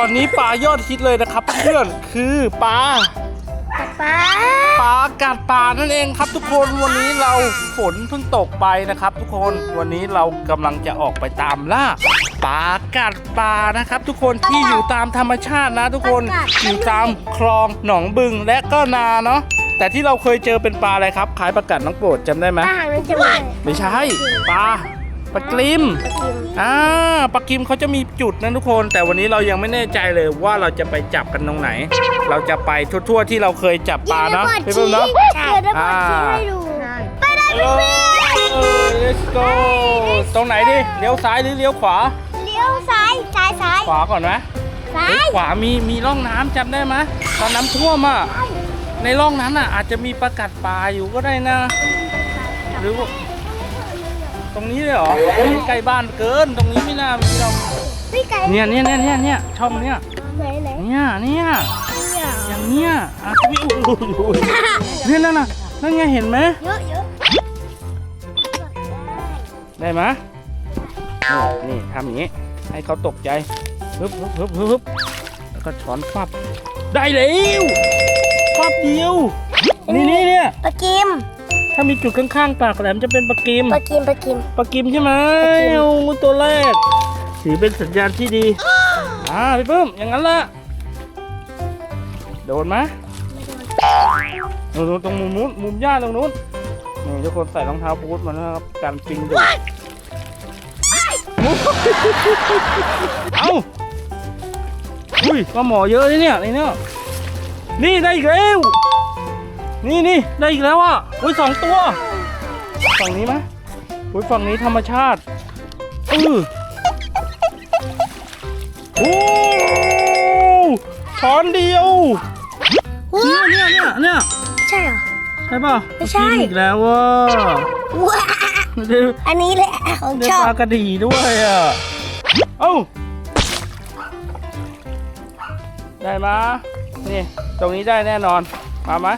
อนนี้ปลายอดฮิตเลยนะครับเพื่อนคือปลาป๊าปลากัดปลานั่นเองครับทุกคนวันนี้เราฝนเพิ่งตกไปนะครับ ทุกคนวันนี้เรากำลังจะออกไปตามล่าปลากัดปลานะครับ ทุกคนที่อยู่ตามธรรมชาตินะ ทุกคนอยู่ตามคลองหนองบึงและก็นาเนาะแต่ที่เราเคยเจอเป็นปลาอะไรครับคล้ายปลากัดน้องโปรดจำได้ไหมอาหารมันจะไม่ไม่ใช่ปลา ปลากริมอ่าปลากิมเขาจะมีจุดนะทุกคน แต่วันนี้เรายังไม่แน่ใจเลยว่าเราจะไปจับกันตรงไหน เราจะไปทั่วๆที่เราเคยจับปลาเนาะพี่ปุ้มเนาะใช่เดี๋ยวได้บอดชี้ให้ดูไปได้เออ let's go ตรงไหนดิเลี้ยวซ้ายหรือเลี้ยวขวา เลี้ยวซ้ายซ้ายซ้ายขวาก่อนไหมซ้าเฮ้ยยขวามีมีร่องน้ำจำได้ไหมตอนน้ำท่วมอะในร่องนั้นอะอาจจะมีปลากัดปลาอยู่ก็ได้นะ หรือว่า ตรงนี้เลยเหรอใกล้บ้านเกิน ตรงนี้ไม่น่ามีหรอกพี่ไก่เนี่ยเนี่ยเนี่ยเนี่ยเนี่ยช่องเนี่ยไหนไหนเนี่ยเนี่ยเนี่ยอย่างเนี้ยอาจจะมีอุ้ยอุ้ยเนี่ยนั่นน่ะนั่นไงเห็นไหมเยอะเยอะได้ไหมนี่นี่ทำอย่างนี้ ให้เขาตกใจฮึบฮึบฮึบฮึบฮึบแล้วก็ช้อนฟับได้แล้วฟับเดียวนี่นี่เนี่ยปลากิม ถ้ามีจุดข้างๆปากแหลมจะเป็นปลากิมปลากิมปลากิม ปลากิมใช่ไหมปลากิม โอ้ตัวแรกถือเป็นสัญญาณที่ดีอ่าพี่เพิ่มอย่างนั้นละโดนไหมโดนตรงมุมนู้นมุมหญ้าตรงนู้นนี่ทุกคนใส่รองเท้าบูทมานะครับการปิงดูดเอ้าอุ้ยปลาหมอเยอะเลยเนี่ยในเนี่ยนี่ได้อีกแล้ว นี่นี่ได้อีกแล้วอะอุ้ยสองตัว ฝั่งนี้ไหมอุ้ยฝั่งนี้ธรรมชาติเออโอ้ช้อนเดียวเนี่ยเนี่ยเนี่ยเนี่ยใช่เหรอ ใช่ป่ะไม่ใช่ กินอีกแล้วว่าว้าได้อันนี้แหละของได้ชอปบลากระดีด้วยอะ เอ้า ได้มานี่ ตรงนี้ได้แน่นอน มาไหม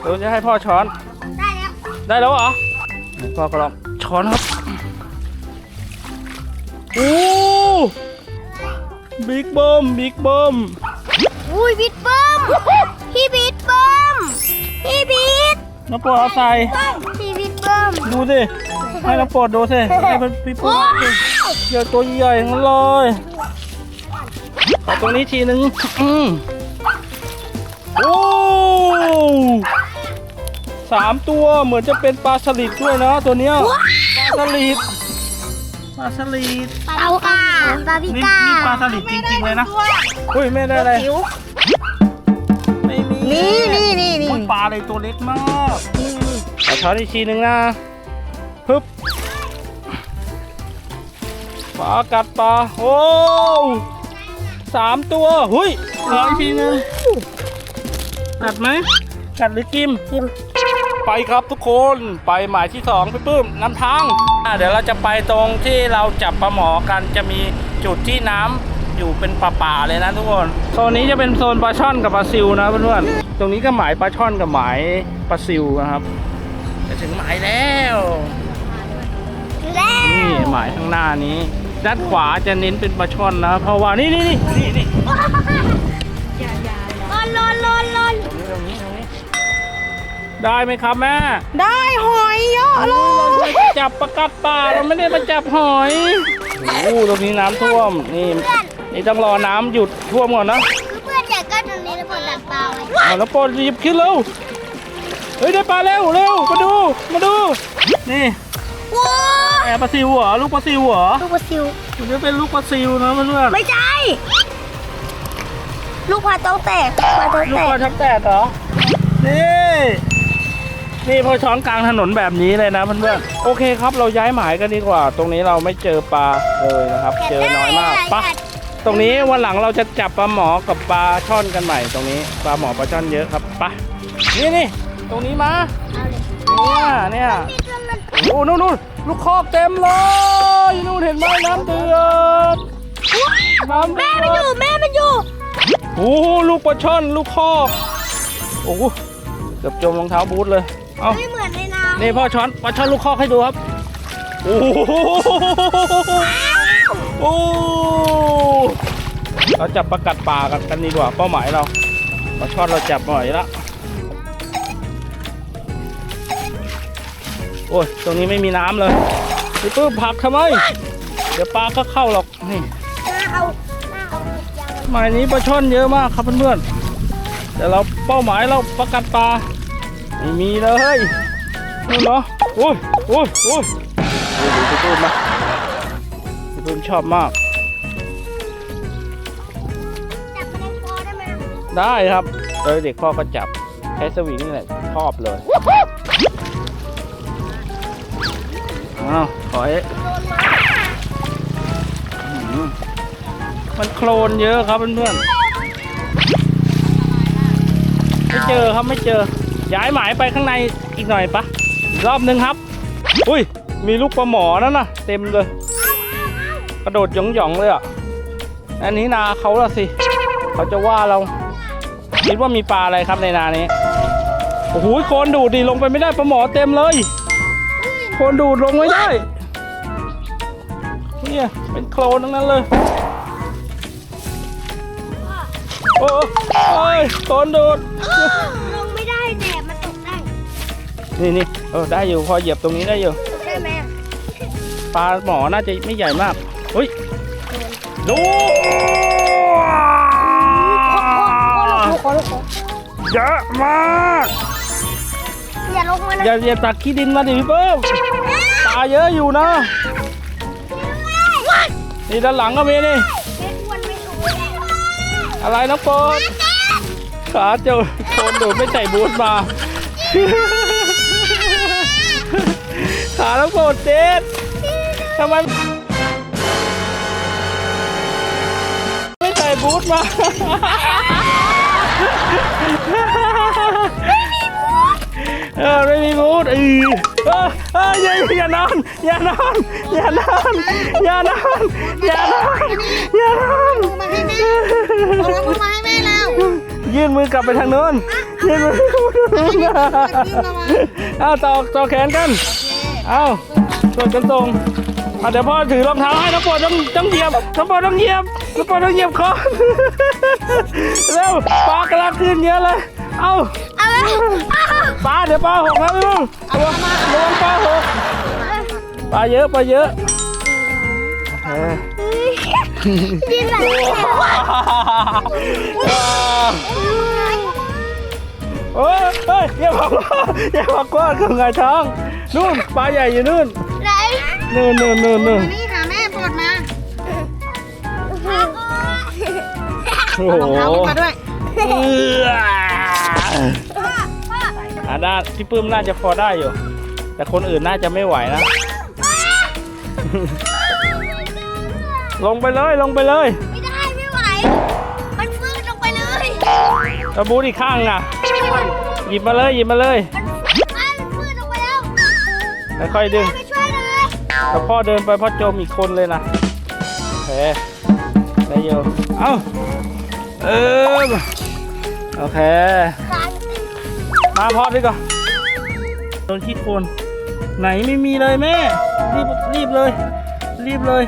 เดี๋ยวจะให้พ่อช้อน ได้แล้วได้แล้วเหรอพ่อก็ลองช้อนครับโอ้บิ๊กเบิ้มบิ๊กเบิ้มอุ้ยบิดเบิ้มพี่บิดเบิ้มพี่บิดน้องโปรดเอาใส่พี่บิดเบิ้มดูสิให้น้องโปรดดูสิให้มันพี่ปุ๊บเจอตัวใหญ่ๆทั้งนั้นเลยเอาตรงนี้ทีนึงอืม สามตัวเหมือนจะเป็นปลาสลิดด้วยนะตัวเนี้ยปลาสลิดปลาสลิดปลาพิกาปลาพินี่กานี่ปลาสลิดจริงๆเลยนะอุ้ยไม่ได้อะไรไม่มีนี่นี่นี่นี่อุ๊ยปลาอะไรตัวเล็กมากเอาช้อนอีกทีหนึ่งนะฮึบปลากัดปลาโอ้สามตัวหุยเหลืออีกทีหนึงกัดไหมกัดหรือกิมกิม ไปครับทุกคนไปหมายที่สองพี่ปื้มนำทางอะเดี๋ยวเราจะไปตรงที่เราจับปลาหมอกันจะมีจุดที่น้ำอยู่เป็นป่าๆเลยนะทุกคนโซนนี้จะเป็นโซนปลาช่อนกับปลาซิวนะเพื่อนๆตรงนี้ก็หมายปลาช่อนกับหมายปลาซิวนะครับจะถึงหมายแล้วแล้วนี่หมายข้างหน้านี้ด้านขวาจะเน้นเป็นปลาช่อนนะเพราะว่านี่นี่นี่นี่นี่ลอนลอนลอนลอนตรงนี้ตรงนี้ตรงนี้ ได้ไหมครับแม่ได้หอยเยอะเลเรายจะจับปลากัดป่าเราไม่ได้มาจับหอยโอ้โหตรงนี้น้ำท่วมนี่นี่ต้องรอน้ำหยุดท่วมก่อนนะคือเพื่อนอยากก็ตรงนี้แล้วปวดดักเปล่าไว้เอาแล้วโปรดหยิบขึ้นเร็วเฮ้ยได้ปลาเร็วเร็วมาดูมาดู นี่ว้าแอบปลาซิวเหรอลูกปลาซิวเหรอลูกปลาซิว มันจะเป็นลูกปลาซิวนะเพื่อนไม่ใช่ ลูกปลาต้องแตกปลาต้องลูแตกปกลาทับแตกเหรอนี่ นี่พอช้อนกลางถนนแบบนี้เลยนะเพื่อนๆโอเคครับเราย้ายหมายกันดีกว่า ตรงนี้เราไม่เจอปลาเลยนะครับ เจอน้อยมากไปะตรงนี้วันหลังเราจะจับปลาหมอกับปลาช่อนกันใหม่ตรงนี้ปลาหมอปลาช่อนเยอะครับไปะนี่นี่ตรงนี้มาเนี่ยเนี่ยโอ้นู่นนู่นลูกคอกเต็มเลยนู่นเห็นไหมน้ำเดือดน้ำเดืแม่มันออยู่ดแม่มันอยู่โอ้ลูกปลาช่อนลูกคอกโอ้โหเกือบจมรองเท้าบูทเลย เอาไม่เหมือนในน้ำนี่พ่อช้อนปลาช่อนลูกคอกให้ดูครับ โอ้โหโอ้เราจับประกัดป่ากันกันดีกว่าเป้าหมายเราปลาช่อนเราจับหน่อยละโอ้ยตรงนี้ไม่มีน้ำเลยพี่ปื้มผลักทำไม เดี๋ยวปลาก็เข้าหรอกนี่หน้าเอาหน้าเอายางหมายนี้ปลาช่อนเยอะมากครับเพื่อนๆแต่เราเป้าหมายเราประกัดปลา ไม่มีเลยนู่นเนาะโอ้ยโอ้ยโอ้ยโอ้ยดูพี่ปื้มมาพี่ปื้มชอบมาก จับแมลงปอได้ไหมได้ครับโดยเด็กพ่อก็จับใช้สวิงนี่แหละชอบเลยอ้าวขอให้โดนมาอื้อหือมันโคลนเยอะครับเพื่อนๆไม่เจอครับไม่เจอ ย้ายหมายไปข้างในอีกหน่อยปะรอบนึงครับ อุ้ย มีลูกปลาหมอนั่นน่ะเต็มเลย กระโดดหยองๆเลยอะ อันนี้นาเขาละสิ เขาจะว่าเรา คิดว่ามีปลาอะไรครับในนานี้ โอ้โหโคนดูดดิลงไปไม่ได้ปลาหมอเต็มเลย โคนดูดลงไม่ได้ เนี่ยเป็นโคลนทั้งนั้นเลยโอ้ยโคลนดูด นี่นี่เออได้อยู่พอเหยียบตรงนี้ได้อยู่ใช่ไหมปลาหมอน่าจะไม่ใหญ่มากเฮ้ยดูขอลูกขอเยอะมากอย่าลงมานะอย่าอย่าตักขี้ดินมาดิพี่เบิ้มปลาเยอะอยู่นะนี่ด้านหลังก็มีนี่ไม่ควรไม่รู้อะไรน้องโปรดขาเจ้าโคนดูดไม่ใส่บูทมา ขาน้องโปรดเจ็ดทำไมไม่ใส่บูทมาเออไม่มีบูทเออเออเอออย่าอย่านอนอย่านอนอย่านอนอย่านอนอย่านอนอย่านอนมาให้แม่เอามือมาให้แม่แล้วยื่นมือกลับไปทางโน้นยื่นมือเอาต่อต่อแขนกัน เอาช่วยกันส่งเอาเดี๋ยวพ่อถือรองเท้าให้น้องปรดต้องต้องเหยียบน้องปรดต้องเหยียบน้องปรดต้องเหยียบคอเร็วปลากำลังขึ้นเยอะเลยเอาเอาปลาเดี๋ยวปลาหกนะพี่ลุงระวังระวังปลาหกปลาเยอะปลาเยอะเออดินไหลโอ้ยเฮ้ยอย่าบอกว่าอย่าบอกว่ากับไงท้อง นู่นปลาใหญ่อยู่นู่นไหนนู่นนู่นนู่นนู่นนี่ค่ะแม่ปลดมาโอ้โหมาด้วยเอื้ออ่าด้านพี่ปื้มน่าจะพอได้อยู่ แต่คนอื่นน่าจะไม่ไหวนะ ลงไปเลยลงไปเลย ไม่ได้ไม่ไหว มันฟืดลงไปเลยกระบูดอีกข้างน่ะ หยิบมาเลยหยิบมาเลย มัน ค่อยๆดึงไปช่วยเลยแต่พ่อเดินไปพ่อจมอีกคนเลยนะโอเคได้อยู่เอ้าเออโอเคขาติดมาพอดีกว่าโดนขี้โคลนไหนไม่มีเลยแม่ รีบรีบเลย รีบเลย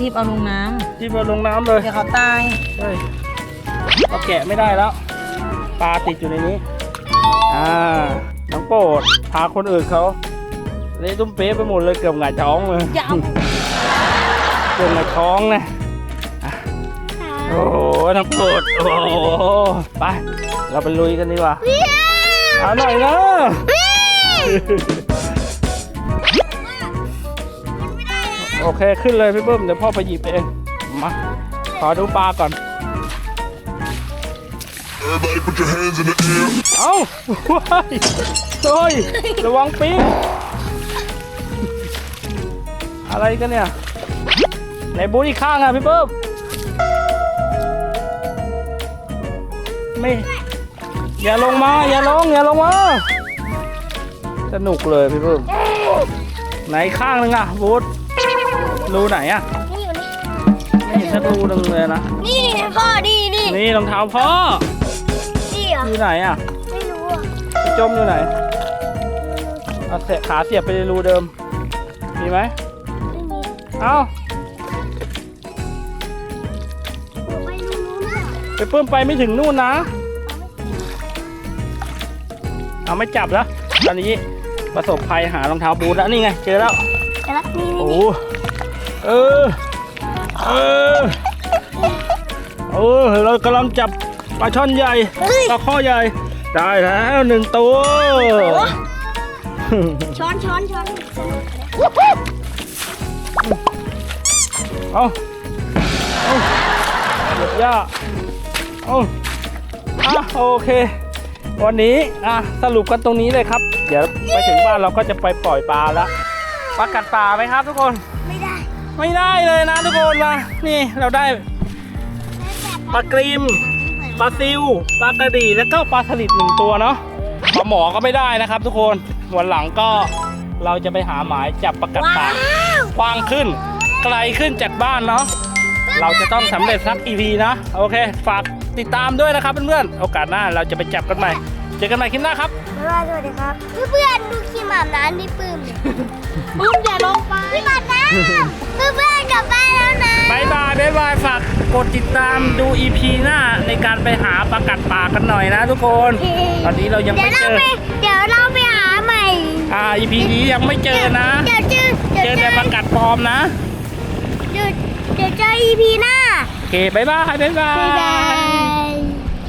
รีบเอาลงน้รีบเอาลงน้ำเลยำเดี๋ยวเขาตาย เฮ้ยเราแกะไม่ได้แล้ว ปลาติดอยู่ในนี้ อ่า น้องโปรดพาคนอื่นเขา เละตุ้มเป๊ะไปหมดเลยเกือบหงายท้องเลยอย่าเอาเกือบหงายท้องนะอะโอ้โหน้องโปรดโอ้โหไป เราไปลุยกันดีกว่าเอาหน่อยนะโอเคขึ้นเลยพี่เบิ้มเดี๋ยวพ่อไปหยิบเองมาขอดูปลาก่อน Everybody put your hands in the air. เอ้าว้าย อะไรกันเนี่ยไหนบูธอีกข้างอะพี่เบิ้มไม่อย่าลงมา อย่าลง อย่าลงมา สนุกเลยพี่เบิ้มไหนข้างหนึงอะบูธรูไหนอะนี่อยู่นี่ไม่เห็นสักรูหนึงเลยนะนี่พ่อดีนี่นี่รองเท้าพ่อนี่เหรออยู่ไหนอะไม่รู้อะจมอยู่ไหนเอาเสียขาเสียบไปในรูเดิมมีไหม ไม่มีเอาไปเพิ่มไปไม่ถึงนู่นนะ เอาไม่จับแล้วตอนนี้ประสบภัยหารองเท้าบูทแล้วนี่ไง เจอแล้ว แต่ละนี่โอ้นี่เออ เออ เออ เรากำลังจับปลาช่อนใหญ่ปลาข้อใหญ่ ได้แล้วหนึ่งตัว ช้อนช้อนช้อน เอาเอาเหยียบหญ้าเอาอะโอเค วันนี้อะสรุปกันตรงนี้เลยครับ เดี๋ยวไปถึงบ้านเราก็จะไปปล่อยปลาแล้วปลากัดปลาไหมครับทุกคน ไม่ได้ไม่ได้เลยนะทุกคนนะนี่เราได้ปลากรีมปลาซิวปลากระดีแล้วก็ปลาสลิดหนึ่งตัวเนาะปลาหมอก็ไม่ได้นะครับ ทุกคนวันหลังก็เราจะไปหาหมายจับปลากัดปลากว้างขึ้น ไกลขึ้นจากบ้านเนาะเราจะต้องสำเร็จสักอีพีนะโอเค ฝากติดตามด้วยนะครับเพื่อนๆโอกาสหน้าเราจะไปจับกันใหม่เจอกันใหม่คลิปหน้าครับไม่ว่าสวัสดีครับเพื่อนๆดูขี้หมาน้ำที่ปื้มเนี่ยปื้มอย่าลงไปพี่หมาน้ำเพื่อนๆกลับบ้านแล้วนะบายบายบายบายฝากกดติดตามดู EP หน้าในการไปหาปลากัดป่ากันหน่อยนะทุกคน ตอนนี้เรายังเดี๋ยไม่วเราเจอไปเดี๋ยวเราไปหาใหม่ อ่า EP นี้ยังไม่เจอนะเดี๋ยวเจอเจเดี๋ยวอเจแต่อปลากัดปลอมนะเดี๋ยว เดี๋ยวเจอ EP หน้า โอเคบายบายบายบาบ๊ายบาย ย